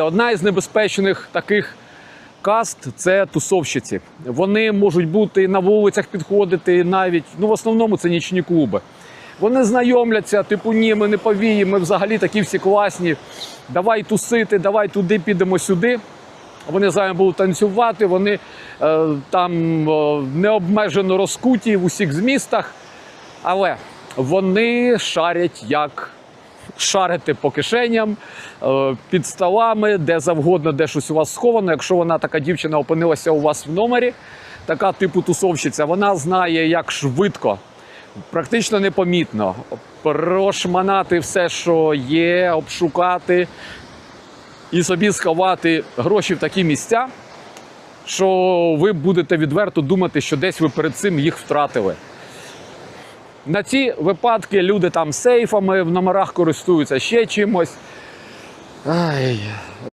Одна із небезпечних таких каст це тусовщиці. Вони можуть бути на вулицях підходити навіть. Ну, в основному це нічні клуби. Вони знайомляться, типу, ні, ми не повії, ми взагалі такі всі класні. Давай тусити, давай туди підемо сюди. Вони з вами будуть танцювати, вони е, там е, необмежено розкуті в усіх змістах, але вони шарять як шарити по кишеням, е, під столами, де завгодно, де щось у вас сховано. Якщо вона така дівчина опинилася у вас в номері, така типу тусовщиця, вона знає, як швидко, практично непомітно прошманати все, що є, обшукати і собі сховати гроші в такі місця, що ви будете відверто думати, що десь ви перед цим їх втратили. На ці випадки люди там сейфами в номерах користуються ще чимось. Ай,